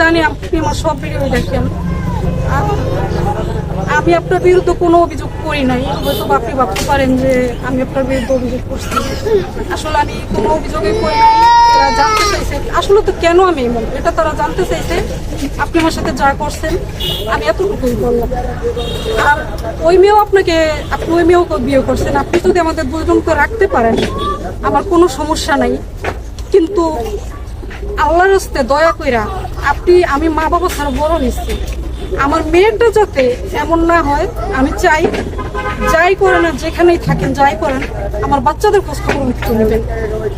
জানি আপনি আমার সব ভিডিও দেখেন। আমি আপনার বিরুদ্ধে কোনো অভিযোগ করি নাই। হয়তো আপনি ভাবতে পারেন যে আমি আপনার বিরুদ্ধে অভিযোগ করছি। আসলে আমি কোনো অভিযোগই করি জানতে চাইছে। আসলে তো কেন আমি এমন? এটা তারা জানতে চাইছে। আপনি আমার সাথে যা করছেন, আমি এতটুকুই বললাম। আর ওই মেয়েও আপনাকে, আপনি ওই মেয়েও বিয়ে করছেন। আপনি যদি আমাদের দুজনকে রাখতে পারেন, আমার কোনো সমস্যা নাই। কিন্তু আল্লাহর হস্তে দয়া কইরা আপনি, আমি মা বাবা ছাড়া বড় নিচ্ছি আমার মেয়েটা যাতে এমন না হয়, আমি চাই, যাই করেন আর যেখানেই থাকেন, যাই করেন, আমার বাচ্চাদের খোঁজ খবর একটু নেবেন।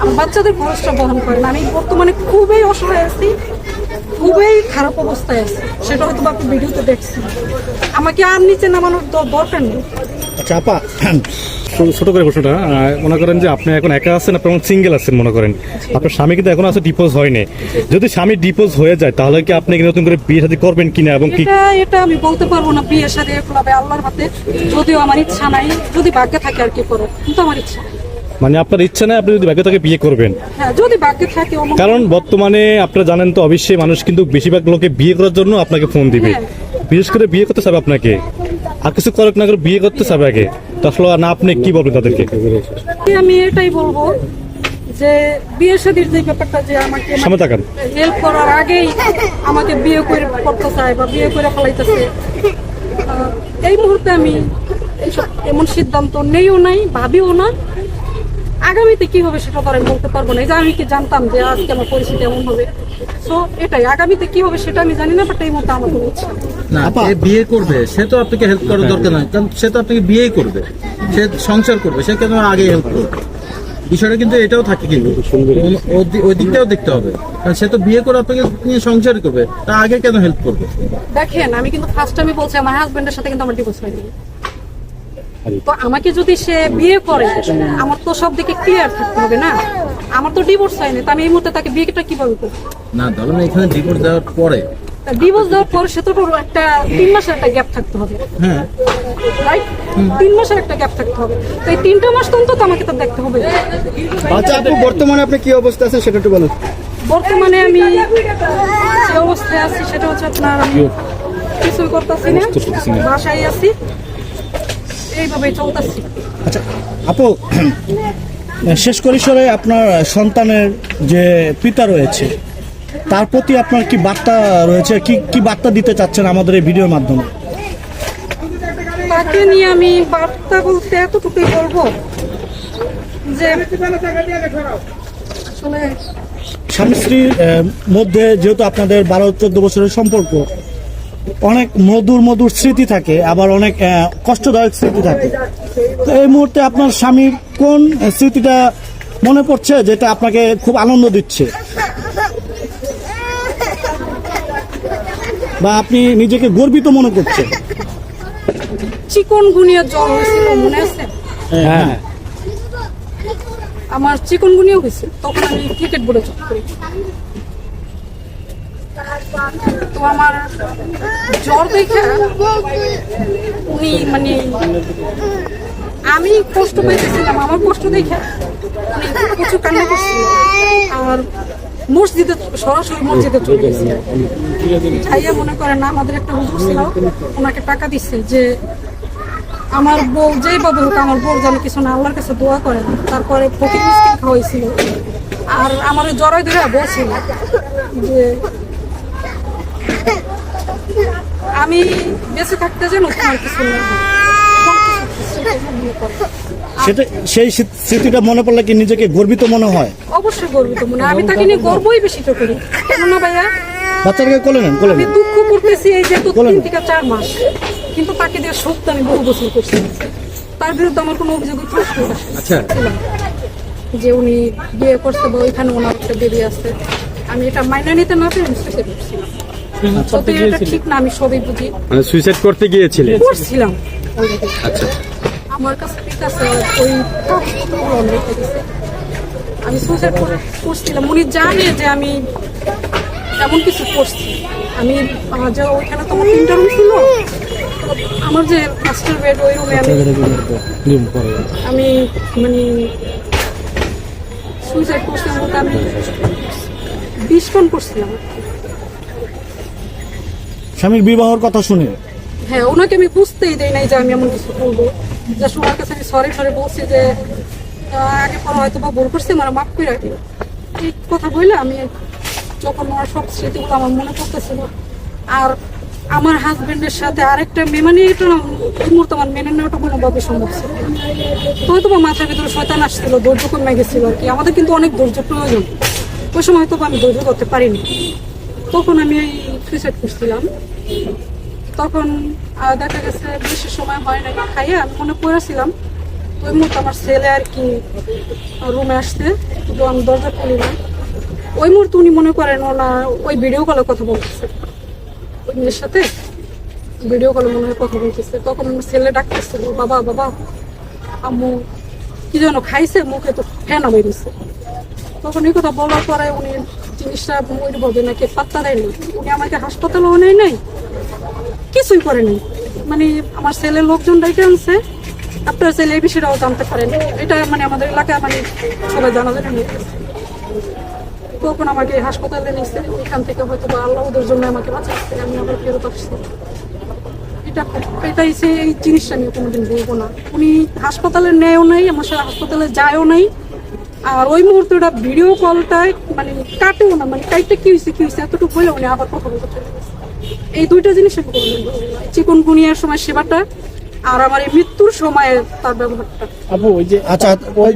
আমার বাচ্চাদের খরচটা বহন করেন। আমি বর্তমানে খুবই অসহায় আছি। খুবই খারাপ অবস্থায় আছি। সেটা হয়তো আপনি ভিডিওতে দেখছেন। আমাকে আর নিচে নামানোর দরকার নেই। আচ্ছা আপা ছোট করে প্রশ্নটা মনে করেন যে আপনি এখন একা আছেন আপনি এখন সিঙ্গেল আছেন মনে করেন। আপনার স্বামী কিন্তু এখন আছে ডিপোজ হয়নি। যদি স্বামী ডিপোজ হয়ে যায় তাহলে কি আপনি নতুন করে বিয়ে শাদী করবেন কিনা এবং কি এটা আমি বলতে পারব না বিয়ের সাথে হবে আল্লাহর হাতে। যদিও আমার ইচ্ছা নাই যদি ভাগ্যে থাকে আর কি করো কিন্তু আমার ইচ্ছা। মানে আপনার ইচ্ছা নেই আপনি যদি ভাগ্য থেকে বিয়ে করবেন। হ্যাঁ যদি ভাগ্যে থাকে কারণ বর্তমানে আপনারা জানেন তো অবশ্যই মানুষ কিন্তু বেশিরভাগ লোকে বিয়ে করার জন্য আপনাকে ফোন দিবে। হ্যাঁ। বিশেষ করে বিয়ে করতে চাবে আপনাকে। আর কিছু করক না করে বিয়ে করতে চাবে আগে। তো আসলে না আপনি কি বলবেন তাদেরকে? আমি এটাই বলব যে বিয়ে শাদীর যে ব্যাপারটা যে আমাকে। হেল্প করার আগেই আমাকে বিয়ে করে করতে চায় বা বিয়ে করে ফেলাইতেছে। এই মুহূর্তে আমি এমন সিদ্ধান্ত নেইও নাই ভাবিও না। আগামীতে কি হবে সেটা তো আমি বলতে পারব না। এই যে আমি কি জানতাম যে আজকে আমার পরিস্থিতি এমন হবে? তো এটাই। আগামীতে কি হবে সেটা আমি জানি না বাট এই মুহূর্তে আমার কোনো ইচ্ছা না আপা। যে বিয়ে করবে। সে তো আপনাকে হেল্প করার দরকার নাই। কারণ সে তো আপনাকে বিয়েই করবে। সে সংসার করবে। সে কেন আগে হেল্প করবে? বিষয়টা কিন্তু এটাও থাকে কিন্তু। ওই দিকটাও দেখতে হবে। কারণ সে তো বিয়ে করে আপনাকে নিয়ে সংসার করবে। তা আগে কেন হেল্প করবে? দেখেন আমি কিন্তু ফার্স্ট টাইমে বলছি আমার হাজবেন্ডের সাথে কিন্তু আমার ডিভোর্স হয়নি। তো আমাকে যদি সে বিয়ে করে আমার তো সব দিকে ক্লিয়ার থাকতে হবে না। আমার তো ডিভোর্স হয়নি তো আমি এই মুহূর্তে তাকে বিয়েটা কীভাবে করব? না ধরুন এখানে ডিভোর্স দেওয়ার পরে। ডিভোর্স দেওয়ার পরে সে তো একটা তিন মাসের একটা গ্যাপ থাকতে হবে। হ্যাঁ। রাইট তিন মাসের একটা গ্যাপ থাকতে হবে। তো এই তিনটা মাস তো অন্তত আমাকে তো দেখতে হবে। আচ্ছা আপু বর্তমানে আপনি কি অবস্থা আছেন সেটা একটু বলুন। বর্তমানে আমি যে অবস্থায় আছি সেটা হচ্ছে আপনার আমি কিছুই করতেছি না। বাসায় আছি। এইভাবেই চলতেছি। আচ্ছা আপু শেষ পরিসরে আপনার সন্তানের যে পিতা রয়েছে তার প্রতি আপনার কি বার্তা রয়েছে? কি কি বার্তা দিতে চাচ্ছেন আমাদের এই ভিডিওর মাধ্যমে? তাকে নিয়ে আমি বার্তা বলতে এতটুকুই বলব যে স্বামী স্ত্রীর মধ্যে যেহেতু আপনাদের বারো চোদ্দ বছরের সম্পর্ক অনেক মধুর মধুর স্মৃতি থাকে আবার অনেক কষ্টদায়ক স্মৃতি থাকে। তো এই মুহূর্তে আপনার স্বামীর কোন স্মৃতিটা মনে পড়ছে যেটা আপনাকে খুব আনন্দ দিচ্ছে? বা আপনি নিজেকে গর্বিত মনে করছেন? চিকন গুনিয়া জ্বর হয়েছিল মনে আছে? হ্যাঁ আমার চিকন গুনিয়া হয়েছিল তখন আমি ক্রিকেট বোর্ডে জব করি তো আমার জ্বর দেখে উনি মানে আমি কষ্ট পেয়েছিলাম আমার কষ্ট দেখে প্রচুর কান্না করছিল। আর মসজিদে সরাসরি মসজিদে চলে গেছে। যাইয়া মনে করেন আমাদের একটা হুজুর ছিল, ওনাকে টাকা দিচ্ছে যে আমার বউ যেই বাবু হোক আমার বউ যেন কিছু না, আল্লাহর কাছে দোয়া করে তারপরে ফকির মিষ্টি খাওয়াইছিল। আর আমার জড়াই ধরে বলছিল যে আমি বেঁচে থাকতে যেন তোমার কিছু না। সেটা সেই স্মৃতিটা মনে পড়লে কি নিজেকে গর্বিত মনে হয়? অবশ্যই গর্বিত মনে হয়। আমি তাকে নিয়ে গর্বই বেশি তো করি। কেননা ভাইয়া বাচ্চাটাকে কোলে নেন কোলে নেন। দুঃখ করতেছি এই যে তো বলেন। তিন থেকে চার মাস। কিন্তু তাকে দিয়ে সত্য আমি বহু বছর করছি। তার বিরুদ্ধে আমার কোনো অভিযোগ ছিল আচ্ছা। যে উনি বিয়ে করছে বা ওইখানে ওনার একটা বেবি আছে। আমি এটা মাইনে নিতে না পেরে আমি সুইসাইড করছিলাম সত্যি এটা ঠিক না আমি সবই বুঝি। মানে সুইসাইড করতে গিয়েছিলেন করছিলাম। আচ্ছা। আমার কাছে ঠিক আছে ওই। আমি সুইসাইড করছিলাম। উনি জানে যে আমি এমন কিছু করছি। আমি যে ওইখানে তো আমার তিনটা রুম ছিল। আমার যে মাস্টার বেড ওই রুমে আমি আমি মানে সুইসাইড করছিলাম আমি পান করছিলাম। স্বামীর বিবাহর কথা শুনে। হ্যাঁ ওনাকে আমি বুঝতেই দেই নাই যে আমি এমন কিছু করব। জাস্ট ওনার কাছে আমি সরি সরি বলছি যে আগে পরে হয়তো বা ভুল করছি আমার মাফ করে রাখি এই কথা বললে আমি যখন ওনার সব স্মৃতিগুলো আমার মনে পড়তেছিল, আর আমার হাজবেন্ডের সাথে আরেকটা মেয়ে মানে এটা এই মুহূর্তে আমার মেনে নেওয়াটা কোনোভাবে সম্ভব ছিল তো হয়তো মাথার ভিতরে শয়তান আসছিল, ধৈর্য কমে গেছিল আর কি। আমাদের কিন্তু অনেক ধৈর্য প্রয়োজন। ওই সময় হয়তো আমি ধৈর্য করতে পারিনি। তখন আমি এই সুইসাইড করছিলাম। তখন দেখা গেছে বেশি সময় হয় না খাইয়ে আমি মনে পড়েছিলাম। ওই মুহূর্তে আমার ছেলে আর কি রুমে আসতে কিন্তু আমি দরজা খুলি না ওই মুহূর্তে উনি মনে করেন ওনার ওই ভিডিও কলে কথা বলতেছে। ওই মেয়ের সাথে ভিডিও কলে মনে হয় কথা বলতেছে। তখন আমার ছেলে ডাকতেছিল বাবা বাবা, আম্মু কি যেন খাইছে, মুখে তো ফেনা বেরিয়েছে তখন এই কথা বলার পরে উনি জিনিসটা ওইভাবে নাকি পাত্তা দেয়নি? উনি আমাকে হাসপাতালেও নেয় নাই, কিছুই করেনি। মানে আমার ছেলের লোকজন ডেকে আনছে, আপনার ছেলে এই বিষয়টাও জানতে পারেন। এটা মানে আমাদের এলাকায় মানে সবাই জানাজানি গেছে। তখন আমাকে হাসপাতালে নিয়েছে এখান থেকে হয়তো বা আল্লাহ ওদের জন্য আমাকে বাঁচাচ্ছে আমি আবার ফেরত আসছি। এটা এটাই সে এই জিনিসটা নিয়ে কোনোদিন বলব না। উনি হাসপাতালে নেয়ও নাই আমার সাথে হাসপাতালে যায়ও নাই। আর ওই মুহূর্তে ওটা ভিডিও কলটায় মানে কাটেও না মানে কাইটটা কি হয়েছে কি হয়েছে এতটুকু হলে উনি আবার কথা বলতে এই দুইটা জিনিস আমি কোনোদিন বলব না। চিকন গুনিয়ার সময় সেবাটা আর আমার এই মৃত্যুর সময় তার ব্যবহারটা। আপু ওই যে আচ্ছা ওই